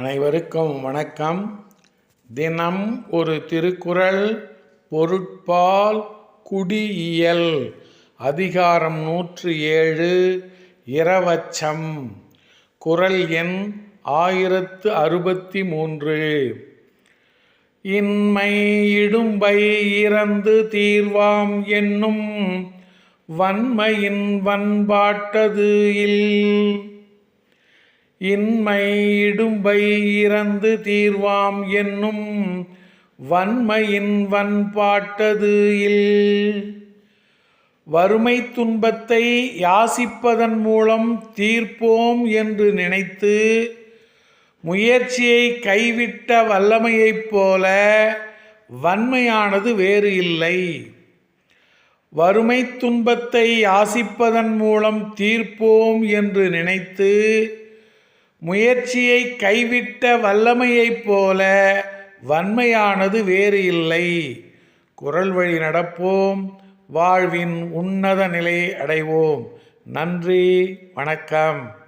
அனைவருக்கும் வணக்கம். தினம் ஒரு திருக்குறள் பொருட்பால் குடியியல் அதிகாரம் நூற்று ஏழு இரவச்சம். குறள் எண் ஆயிரத்து அறுபத்தி மூன்று. இன்மை இடும்பை இறந்து தீர்வாம் என்னும் வன்மையின் வன்பாட்டது இல். இன்மை இடும்பை இறந்து தீர்வாம் என்னும் வன்மையின் வன்பாட்டது இல். வறுமை துன்பத்தை யாசிப்பதன் மூலம் தீர்ப்போம் என்று நினைத்து முயற்சியை கைவிட்ட வல்லமையைப் போல வன்மையானது வேறு இல்லை. வறுமை துன்பத்தை யாசிப்பதன் மூலம் தீர்ப்போம் என்று நினைத்து முயற்சியை கைவிட்ட வல்லமையைப் போல வன்மையானது வேறு இல்லை. குரல் வழி நடப்போம். வாழ்வின் உன்னத நிலையை அடைவோம். நன்றி. வணக்கம்.